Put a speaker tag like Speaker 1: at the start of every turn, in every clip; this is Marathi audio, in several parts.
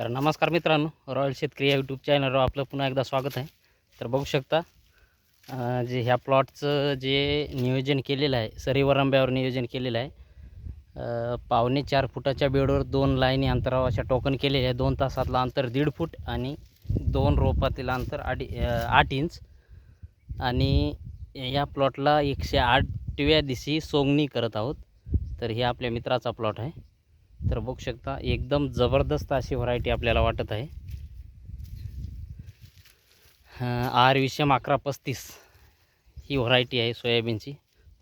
Speaker 1: तर नमस्कार मित्रांनो रॉयल शेतकरी या यूट्यूब चॅनलवर आपलं पुन्हा एकदा स्वागत आहे. तर बघू शकता जे ह्या प्लॉटचं जे नियोजन केलेलं आहे सरीवर आंब्यावर नियोजन केलेलं आहे पावणे चार फुटाच्या बेडवर दोन लाईनी अंतरावर अशा टोकन केलेले आहे. दोन तासातलं अंतर दीड फूट आणि दोन रोपातील अंतर आडी आठ इंच. आणि या प्लॉटला एकशे आठव्या दिवशी सोंगणी करत आहोत. तर हे आपल्या मित्राचा प्लॉट आहे. तर बघू शकता एकदम जबरदस्त अशी व्हरायटी आपल्याला वाटत आहे. आर विषम अकरा पस्तीस ही व्हरायटी आहे सोयाबीनची.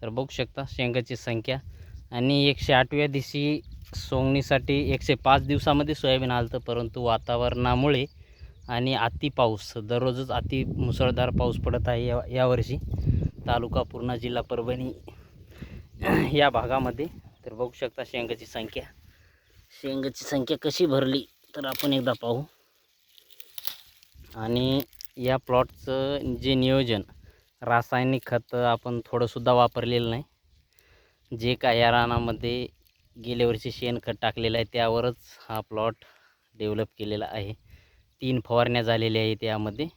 Speaker 1: तर बघू शकता शेंगाची संख्या. आणि एकशे आठव्या दिवशी सोंगणीसाठी एकशे पाच दिवसामध्ये सोयाबीन आलं परंतु वातावरणामुळे आणि अति पाऊस दररोजच अति मुसळधार पाऊस पडत आहे या यावर्षी तालुका पूर्णा जिल्हा परभणी या भागामध्ये. तर बघू शकता शेंगाची संख्या. शेंगाची संख्या कशी भरली तर आपण एकदा पाहू. आणि या प्लॉटचं जे नियोजन रासायनिक खतं आपण थोडंसुद्धा वापरलेलं नाही. जे काय या रानामध्ये गेल्या वर्षी शेणखत टाकलेलं आहे त्यावरच हा प्लॉट डेव्हलप केलेला आहे. तीन फवारण्या झालेल्या आहेत यामध्ये.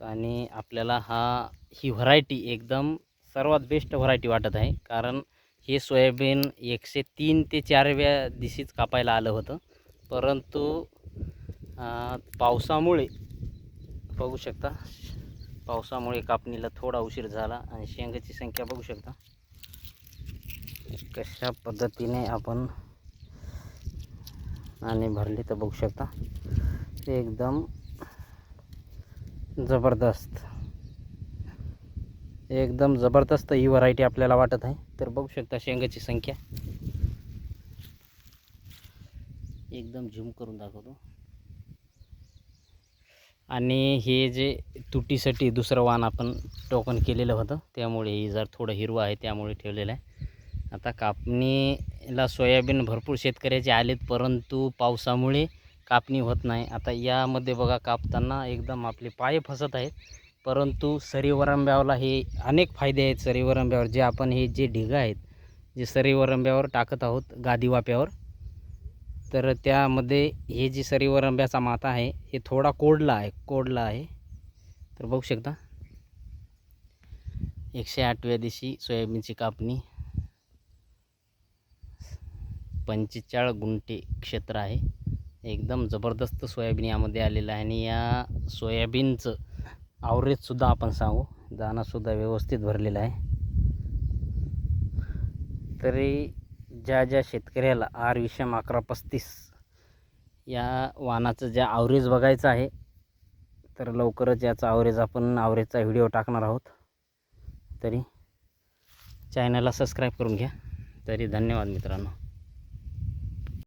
Speaker 1: आणि आपल्याला हा ही व्हरायटी एकदम सर्वात बेस्ट व्हरायटी वाटत आहे. कारण हे सोयाबीन एकशे तीन ते चारव्या दिशीच कापायला आलं होतं. परंतु पावसामुळे बघू शकता पावसामुळे कापणीला थोडा उशीर झाला आणि शेंगाची संख्या बघू शकता. कशा पद्धतीने आपण आणि भरली तर बघू शकता. एकदम जबरदस्त. एकदम जबरदस्त ही व्हरायटी आपल्याला वाटत आहे. तर बघू शकता शेंगाची संख्या. एकदम झूम करून दाखवतो. आणि हे जे तुटीसाठी दुसरं वाण आपण टोकन केलेलं होतं त्यामुळे ही जर थोडं हिरवं आहे त्यामुळे ठेवलेलं आहे. आता कापणीला सोयाबीन भरपूर शेतकऱ्याचे आलेत परंतु पावसामुळे कापणी होत नाही. आता यामध्ये बघा कापताना एकदम आपले पाय फसत आहेत. परंतु सरीवरंब्यावला हे अनेक फायदे आहेत सरीवरंब्यावर. जे आपण हे जे ढिगं आहेत जे सरीवरंब्यावर टाकत आहोत गादी वाप्यावर तर त्यामध्ये हे जी सरीवरंब्याचा माता आहे हे थोडा कोडला आहे कोडला आहे. तर बघू शकता. एकशे आठव्या दिवशी सोयाबीनची कापणी. पंचेचाळ गुंठे क्षेत्र आहे. एकदम जबरदस्त सोयाबीन यामध्ये आलेलं आहे आणि या सोयाबीनचं आवरेजसुद्धा आपण सांगू. दाणासुद्धा व्यवस्थित भरलेला आहे. तरी ज्या ज्या शेतकऱ्याला आर विषम अकरा पस्तीस या वाहनाचं ज्या आवरेज बघायचं आहे तर लवकरच याचा आवरेज आपण आवरेजचा व्हिडिओ टाकणार आहोत. तरी चॅनलला सबस्क्राईब करून घ्या. तरी धन्यवाद मित्रांनो.